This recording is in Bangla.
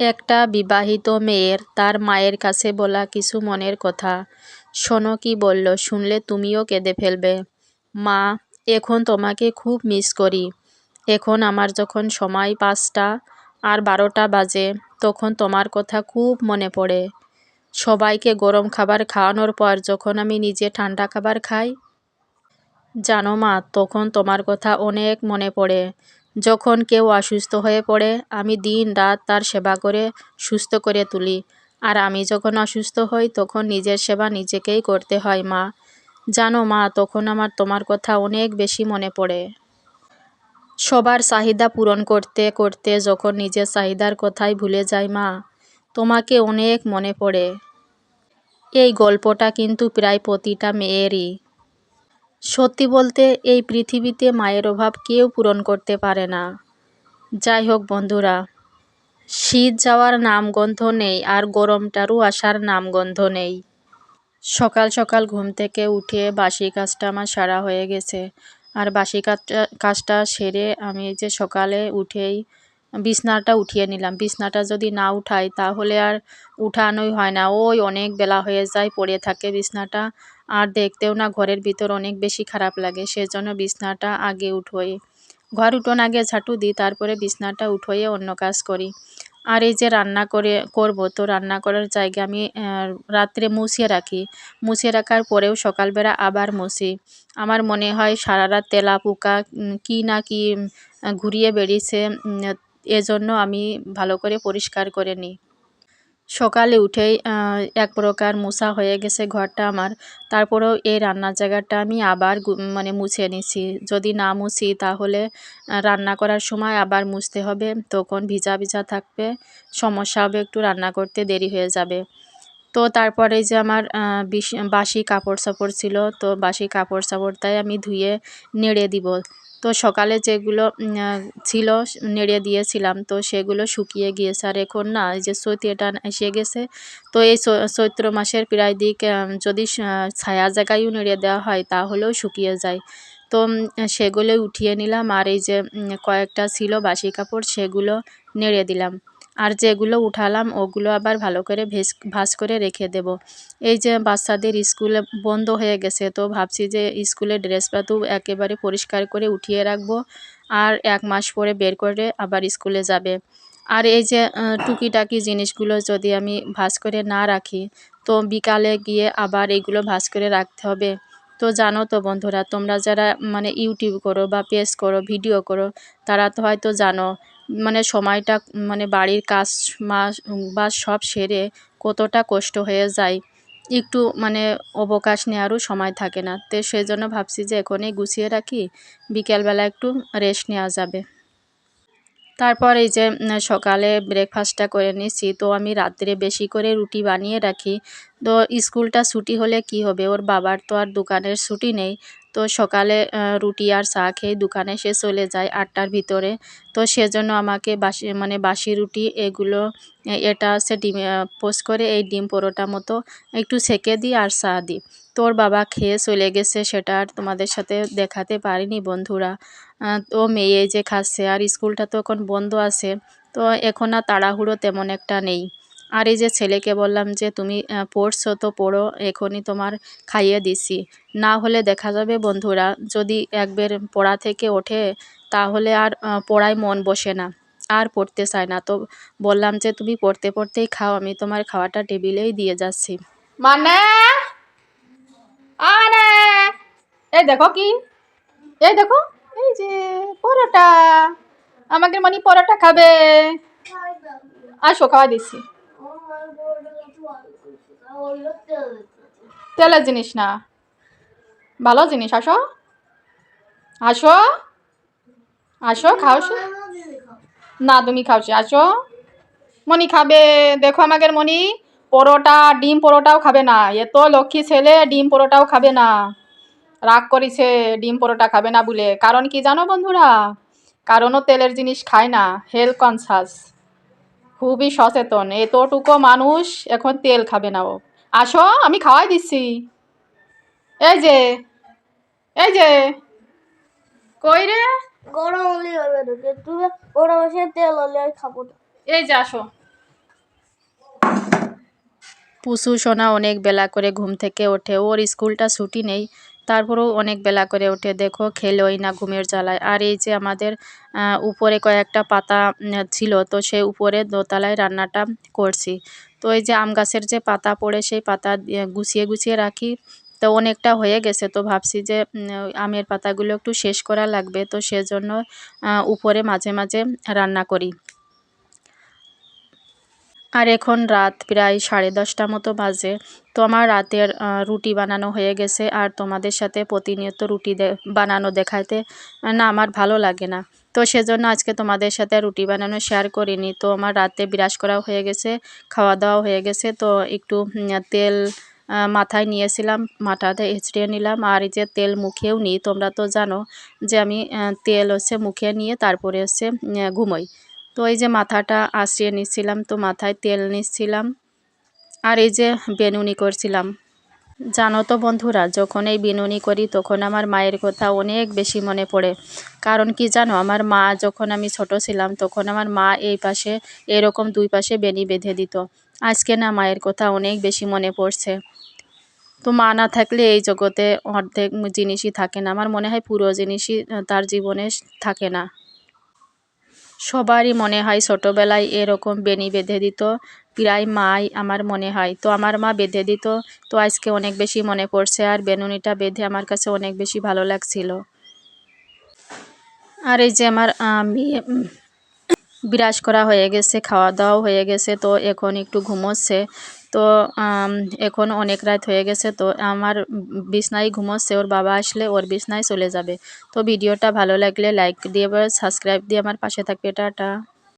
একটা বিবাহিত মেয়ের তার মায়ের কাছে বলা কিছু মনের কথা। শোনো কি বলল, শুনলে তুমিও কেঁদে ফেলবে। মা, এখন তোমাকে খুব মিস করি। এখন আমার যখন সময় পাঁচটা আর বারোটা বাজে, তখন তোমার কথা খুব মনে পড়ে। সবাইকে গরম খাবার খাওয়ানোর পর যখন আমি নিজে ঠান্ডা খাবার খাই, জানো মা, তখন তোমার কথা অনেক মনে পড়ে। যখন কেউ অসুস্থ হয়ে পড়ে, আমি দিন রাত তার সেবা করে, সুস্থ করে তুলি। আর আমি যখন অসুস্থ হই, তখন নিজের সেবা নিজেকেই করতে হয়, মা। জানো, মা, তখন আমার তোমার কথা অনেক বেশি মনে পড়ে। সবার চাহিদা পূরণ করতে করতে যখন নিজের চাহিদার কথাই ভুলে যাই, মা, তোমাকে অনেক মনে পড়ে। এই গল্পটা কিন্তু প্রায় প্রতিটা মেয়েরই। সত্যি বলতে, এই পৃথিবীতে মায়ের অভাব কেউ পূরণ করতে পারে না। যাই হোক বন্ধুরা, শীত যাওয়ার নামগন্ধ নেই আর গরমটারও আসার নামগন্ধ নেই। সকাল সকাল ঘুম থেকে উঠে বাসি কাজটা আমার সারা হয়ে গেছে। আর বাসি কাজটা কাজটা সেরে আমি যে সকালে উঠেই বিছনাটা উঠিয়ে নিলাম। বিছনাটা যদি না উঠাই তাহলে আর উঠানোই হয় না। ওই অনেক বেলা হয়ে যায়, পড়ে থাকে বিছনাটা। আর দেখতেও না ঘরের ভিতর অনেক বেশি খারাপ লাগে, সেজন্য বিছনাটা আগে উঠোই। ঘর উঠোন আগে ঝাঁটু দিই, তারপরে বিছনাটা উঠোয়ে অন্য কাজ করি। আর এই যে রান্না করে, করব, তো রান্না করার জায়গা আমি রাত্রে মুছিয়ে রাখি। মুছিয়ে রাখার পরেও সকালবেলা আবার মুছি। আমার মনে হয় সারা রাত তেলা পোকা কী না কি ঘুরিয়ে বেরিয়েছে এজন্য আমি ভালো করে পরিষ্কার করে নিই। সকালে উঠেই এক প্রকার মোছা হয়ে গেছে ঘরটা আমার। তারপরেও এই রান্নার জায়গাটা আমি আবার মানে মুছে নিছি। যদি না মুছি, তাহলে রান্না করার সময় আবার মুছতে হবে। তখন ভিজা ভিজা থাকবে, সমস্যা হবে, একটু রান্না করতে দেরি হয়ে যাবে। তো তারপরে যে আমার বাসি কাপড় সাপড় ছিল, তো বাসি কাপড় সাপড় তাই আমি ধুয়ে নেড়ে দিব। তো সকালে যেগুলো ছিল নেড়ে দিয়েছিলাম, তো সেগুলো শুকিয়ে গিয়েছে। আর এখন না, এই যে এটা এসে গেছে, তো এই চৈত্র মাসের প্রায় দিক যদি ছায়া জায়গায়ও নেড়ে দেওয়া হয়, তাহলেও শুকিয়ে যায়। তো সেগুলো উঠিয়ে নিলাম, আর এই যে কয়েকটা ছিল বাসি কাপড়, সেগুলো নেড়ে দিলাম। আর যেগুলো উঠালাম, ওগুলো আবার ভালো করে ভেজ ভাজ করে রেখে দেব। এই যে বাচ্চাদের স্কুলে বন্ধ হয়ে গেছে, তো ভাবছি যে স্কুলের ড্রেস পাতু একেবারে পরিষ্কার করে উঠিয়ে রাখব আর এক মাস পরে বের করে আবার স্কুলে যাবে। আর এই যে টুকিটাকি জিনিসগুলো যদি আমি ভাজ করে না রাখি, তো বিকালে গিয়ে আবার এগুলো ভাজ করে রাখতে হবে। তো জানো তো বন্ধুরা, তোমরা যারা মানে ইউটিউব করো বা পেজ করো, ভিডিও করো, তারা তো হয়তো জানো মানে সময়টা মানে বাড়ির কাজ বা সব সেরে কতটা কষ্ট হয়ে যায়, একটু মানে অবকাশ নেওয়ারও সময় থাকে না। তো সেই জন্য ভাবছি যে এখনই গুছিয়ে রাখি, বিকেলবেলা একটু রেস্ট নেওয়া যাবে। তারপর এই যে সকালে ব্রেকফাস্টটা করে নিচ্ছি, তো আমি রাত্রে বেশি করে রুটি বানিয়ে রাখি। তো স্কুলটা ছুটি হলে কি হবে? ওর বাবার তো আর দোকানের ছুটি নেই তো সকালে রুটি আর চা খেয়ে দোকানে সে চলে যায় আটটার ভিতরে। তো সেজন্য আমাকে বাসি মানে বাসি রুটি এগুলো, এটা হচ্ছে ডিম পোস্ট করে এই ডিম পরোটা মতো একটু সেকে দিই আর চা দিই। তোর বাবা খেয়ে চলে গেছে সেটা আর তোমাদের সাথে দেখাতে পারিনি বন্ধুরা। তো মেয়ে যে খাচ্ছে আর স্কুলটা তো এখন বন্ধ আছে, তো এখন আর তাড়াহুড়ো তেমন একটা নেই। আর এই যে ছেলেকে বললাম যে, তুমি পড়ছো তো পড়ো, এখনই তোমার খাইয়ে দিছি। না হলে দেখা যাবে বন্ধুরা, যদি একবার পড়া থেকে ওঠে, তাহলে আর পড়ায় মন বসে না, আর পড়তে চায় না। তো বললাম যে, তুমি পড়তে পড়তেই খাও, আমি তোমার খাওয়াটা টেবিলেই দিয়ে যাচ্ছি। মানে? এই দেখো কি? এই দেখো, এই যে পরোটা। আমাকে মানে পরোটা খাবে। আসো, খাওয়া দিচ্ছি। তেলের জিনিস না। ভালো জিনিস, আসো। আসো। আসো, খাও না, তুমি খাওছি আসো। মনি খাবে। দেখো আমাকে মনি পরোটা, ডিম পরোটাও খাবে না। এত লক্ষ্মী ছেলে, ডিম পরোটাও খাবে না। রাগ করেছে, ডিম পরোটা খাবে না বলে। কারণ কি জানো বন্ধুরা? কারণও তেলের জিনিস খায় না। হেলথ কনসাস খুবই সচেতন এতটুকু মানুষ এখন তেল খাবে না ও। আসো আমি খাওয়াই দিচ্ছি। এই যে এই যে কই রে? গরম হলে হবে তোকে তুমি গরম এসে তেল হলে আর খাব না। এই যে আসো। পুসু সোনা অনেক বেলা করে ঘুম থেকে ওঠে ওর স্কুলটা ছুটি নেই। তারপরেও অনেক বেলা করে ওঠে দেখো খেলোই না ঘুমের জ্বালায়। আর এই যে আমাদের উপরে কয়েকটা পাতা ছিল, তো সে উপরে দোতলায় রান্নাটা করছি। তো এই যে আম গাছের যে পাতা পড়ে সেই পাতা গুছিয়ে গুছিয়ে রাখি। তো অনেকটা হয়ে গেছে, তো ভাবছি যে আমের পাতাগুলো একটু শেষ করা লাগবে, তো সেজন্য উপরে মাঝে মাঝে রান্না করি। আর এখন রাত প্রায় সাড়ে দশটা মতো বাজে। তো আমার রাতের রুটি বানানো হয়ে গেছে আর তোমাদের সাথে প্রতিনিয়ত রুটি বানানো দেখাতে না, আমার ভালো লাগে না। তো সেজন্য আজকে তোমাদের সাথে রুটি বানানো শেয়ার করিনি। তো আমার রাতে বিরাজ করা হয়ে গেছে, খাওয়া দাওয়া হয়ে গেছে। তো একটু তেল মাথায় নিয়েছিলাম মাথাতে হেঁচড়িয়ে নিলাম। আর এই যে তেল মুখেও নিই, তোমরা তো জানো যে আমি তেল হচ্ছে মুখে নিয়ে তারপরে হচ্ছে ঘুমোই। তো এই যে মাথাটা আশ্রিয়ে নিচ্ছিলাম, তো মাথায় তেল নিচ্ছিলাম আর এই যে বেনুনি করছিলাম। জানো তো বন্ধুরা, যখন এই বিনুনি করি তখন আমার মায়ের কথা অনেক বেশি মনে পড়ে। কারণ কি জানো, আমার মা যখন আমি ছোট ছিলাম তখন আমার মা এই পাশে, এরকম দুই পাশে বেনি বেঁধে দিত। আজকে না মায়ের কথা অনেক বেশি মনে পড়ছে। তো মা না থাকলে এই জগতে অর্ধেক জিনিসই থাকে না। আমার মনে হয় পুরো জিনিসই তার জীবনে থাকে না। সবারই মনে হয় ছোটোবেলায় এরকম বেনি বেঁধে দিত, প্রায় মাই আমার মনে হয়। তো আমার মা বেঁধে দিত, তো আজকে অনেক বেশি মনে পড়ছে আর বেনুনিটা বেঁধে আমার কাছে অনেক বেশি ভালো লাগছিল। আর এই যে আমার আমি বিরাজ করা হয়ে গেছে, খাওয়া দাওয়াও হয়ে গেছে, তো এখন একটু ঘুমোচ্ছে। তো এখন অনেক রাত হয়ে গেছে, তো আমার বিছনায় ঘুমোচ্ছে, ওর বাবা আসলে ওর বিছনায় চলে যাবে। তো ভিডিওটা ভালো লাগলে লাইক দিয়ে সাবস্ক্রাইব দিয়ে আমার পাশে থাকবে, টাটা।